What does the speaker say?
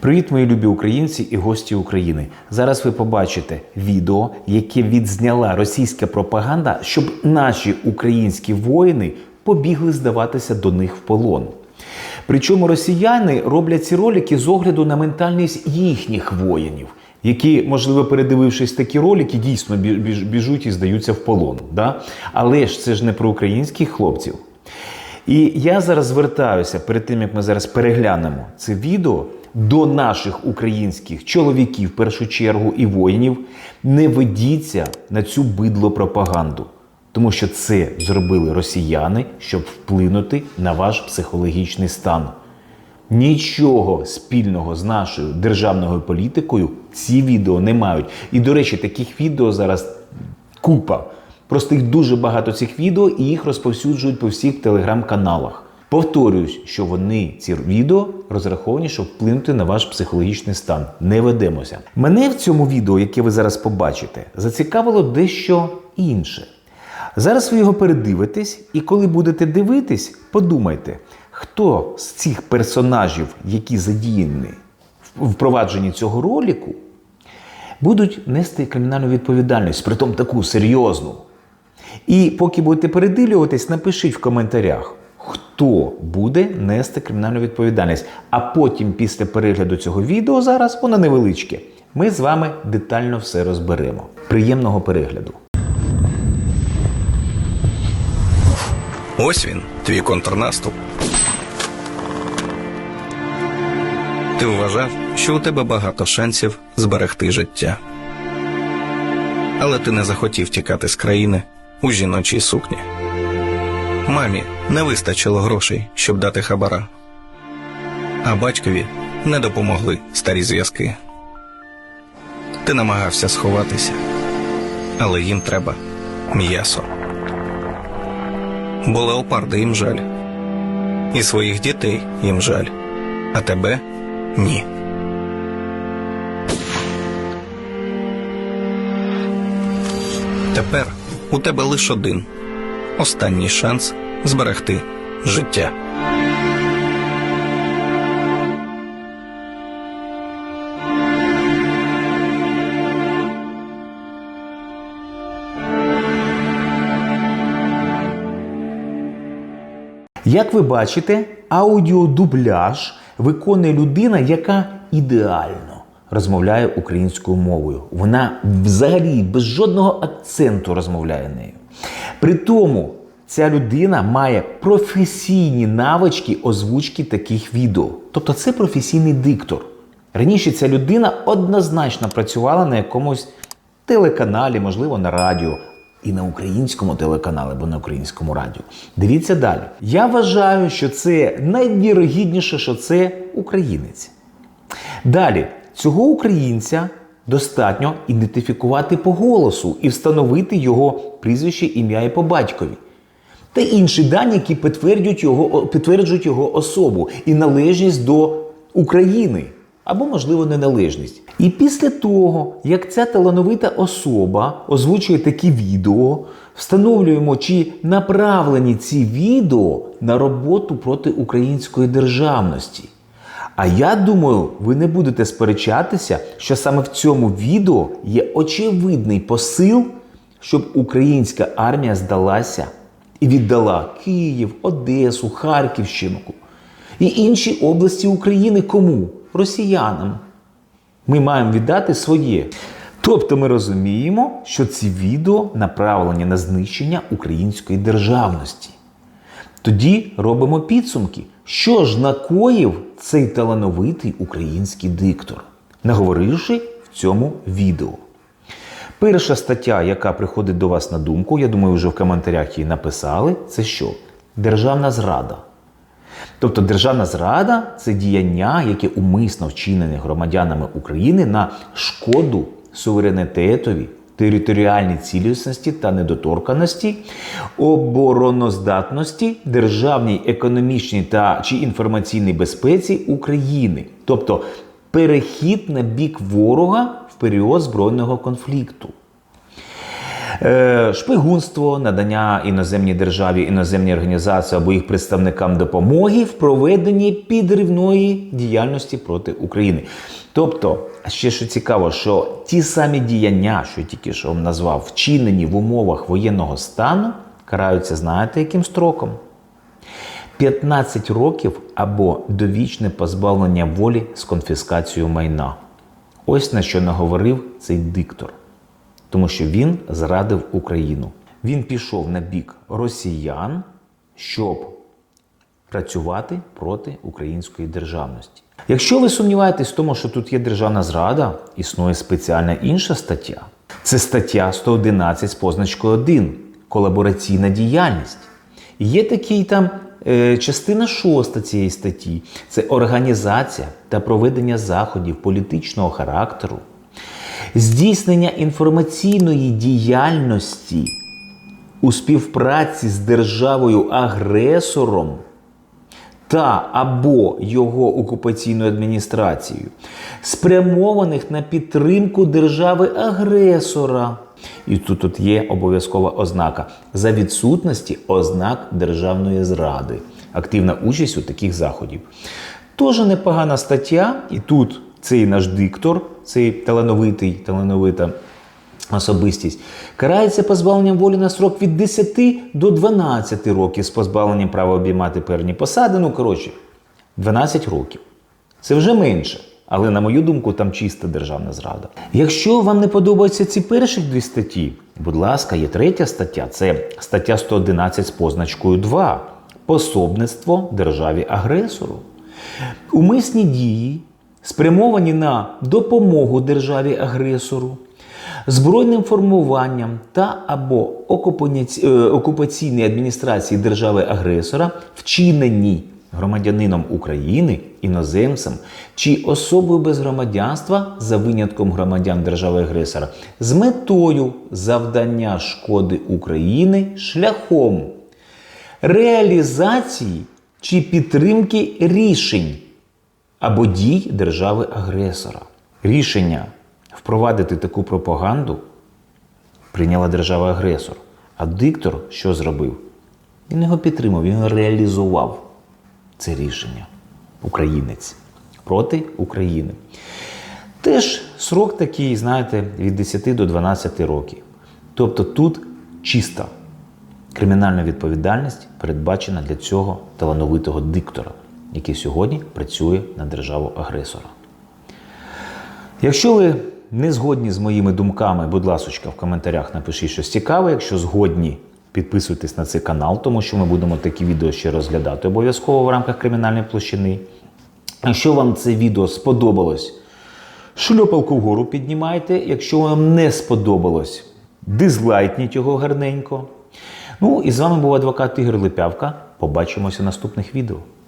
Привіт, мої любі українці і гості України. Зараз ви побачите відео, яке відзняла російська пропаганда, щоб наші українські воїни побігли здаватися до них в полон. Причому росіяни роблять ці ролики з огляду на ментальність їхніх воїнів, які, можливо, передивившись такі ролики, дійсно бі- біжуть і здаються в полон. Да? Але ж це ж не про українських хлопців. І я зараз звертаюся перед тим, як ми зараз переглянемо це відео до наших українських чоловіків, в першу чергу, і воїнів. Не ведіться на цю бидло пропаганду, тому що це зробили росіяни, щоб вплинути на ваш психологічний стан. Нічого спільного з нашою державною політикою ці відео не мають. І, до речі, таких відео зараз купа. Просто їх дуже багато цих відео і їх розповсюджують по всіх телеграм-каналах. Повторююсь, що вони ці відео розраховані, щоб вплинути на ваш психологічний стан. Не ведемося. Мене в цьому відео, яке ви зараз побачите, зацікавило дещо інше. Зараз ви його передивитесь, і коли будете дивитись, подумайте, хто з цих персонажів, які задіяні в впровадженні цього ролику, будуть нести кримінальну відповідальність, притом таку серйозну. І поки будете передивлюватись, напишіть в коментарях, хто буде нести кримінальну відповідальність. А потім, після перегляду цього відео, зараз воно невеличке, ми з вами детально все розберемо. Приємного перегляду! Ось він, твій контрнаступ. Ти вважав, що у тебе багато шансів зберегти життя. Але ти не захотів тікати з країни у жіночій сукні. Мамі не вистачило грошей, щоб дати хабара. А батькові не допомогли старі зв'язки. Ти намагався сховатися, але їм треба м'ясо бо леопарда їм жаль. І своїх дітей їм жаль, а тебе ні. Тепер у тебе лише один останній шанс зберегти життя. Як ви бачите, аудіодубляж виконує людина, яка ідеально розмовляє українською мовою. Вона взагалі без жодного акценту розмовляє нею. При тому ця людина має професійні навички озвучки таких відео. Тобто це професійний диктор. Раніше ця людина однозначно працювала на якомусь телеканалі, можливо, на радіо, і на українському телеканалі або на українському радіо. Дивіться далі. Я вважаю, що це найвірогідніше, що це українець. Далі, цього українця достатньо ідентифікувати по голосу і встановити його прізвище, ім'я і по батькові. Та інші дані, які підтверджують його, підтверджують його особу і належність до України або, можливо, неналежність. І після того, як ця талановита особа озвучує такі відео, встановлюємо, чи направлені ці відео на роботу проти української державності. А я думаю, ви не будете сперечатися, що саме в цьому відео є очевидний посил, щоб українська армія здалася і віддала Київ, Одесу, Харківщину і інші області України кому? Росіянам. Ми маємо віддати своє. Тобто ми розуміємо, що ці відео направлені на знищення української державності. Тоді робимо підсумки, що ж накоїв цей талановитий український диктор, наговоривши в цьому відео. Перша стаття, яка приходить до вас на думку, я думаю, вже в коментарях її написали, це що? Державна зрада. Тобто державна зрада це діяння, яке умисно вчинене громадянами України на шкоду суверенітетові, територіальній цілісності та недоторканості, обороноздатності, державній економічній та чи інформаційній безпеці України, тобто перехід на бік ворога в період збройного конфлікту. Е, шпигунство, надання іноземній державі, іноземній організації або їх представникам допомоги в проведенні підривної діяльності проти України. Тобто, ще що цікаво, що ті самі діяння, що тільки що вам назвав, вчинені в умовах воєнного стану, караються, знаєте, яким строком? 15 років або довічне позбавлення волі з конфіскацією майна. Ось на що наговорив цей диктор. Тому що він зрадив Україну. Він пішов на бік росіян, щоб працювати проти української державності. Якщо ви сумніваєтесь в тому, що тут є державна зрада, існує спеціальна інша стаття. Це стаття 111 з позначкою 1 колабораційна діяльність. Є такий там е, частина 6 цієї статті це організація та проведення заходів політичного характеру, здійснення інформаційної діяльності у співпраці з державою-агресором та або його окупаційною адміністрацією, спрямованих на підтримку держави-агресора. І тут, тут є обов'язкова ознака за відсутності ознак державної зради, активна участь у таких заходів. Тоже непогана стаття, і тут цей наш диктор, цей талановитий, талановита особистість, карається позбавленням волі на срок від 10 до 12 років з позбавленням права обіймати певні посади. Ну, коротше, 12 років. Це вже менше. Але, на мою думку, там чиста державна зрада. Якщо вам не подобаються ці перші дві статті, будь ласка, є третя стаття. Це стаття 111 з позначкою 2. Пособництво державі-агресору. Умисні дії, спрямовані на допомогу державі-агресору, збройним формуванням та або е, окупаційній адміністрації держави-агресора, вчинені громадянином України, іноземцем чи особою без громадянства за винятком громадян держави-агресора з метою завдання шкоди України шляхом реалізації чи підтримки рішень або дій держави-агресора. Рішення впровадити таку пропаганду прийняла держава-агресор. А диктор що зробив? Він його підтримав, він реалізував. Це рішення. Українець проти України. Теж срок такий, знаєте, від 10 до 12 років. Тобто тут чиста кримінальна відповідальність передбачена для цього талановитого диктора, який сьогодні працює на державу агресора. Якщо ви не згодні з моїми думками, будь ласка, в коментарях напишіть щось цікаве. Якщо згодні, підписуйтесь на цей канал, тому що ми будемо такі відео ще розглядати обов'язково в рамках кримінальної площини. Якщо вам це відео сподобалось, шльопалку вгору піднімайте. Якщо вам не сподобалось, дизлайкніть його гарненько. Ну і з вами був адвокат Ігор Липявка. Побачимося в наступних відео.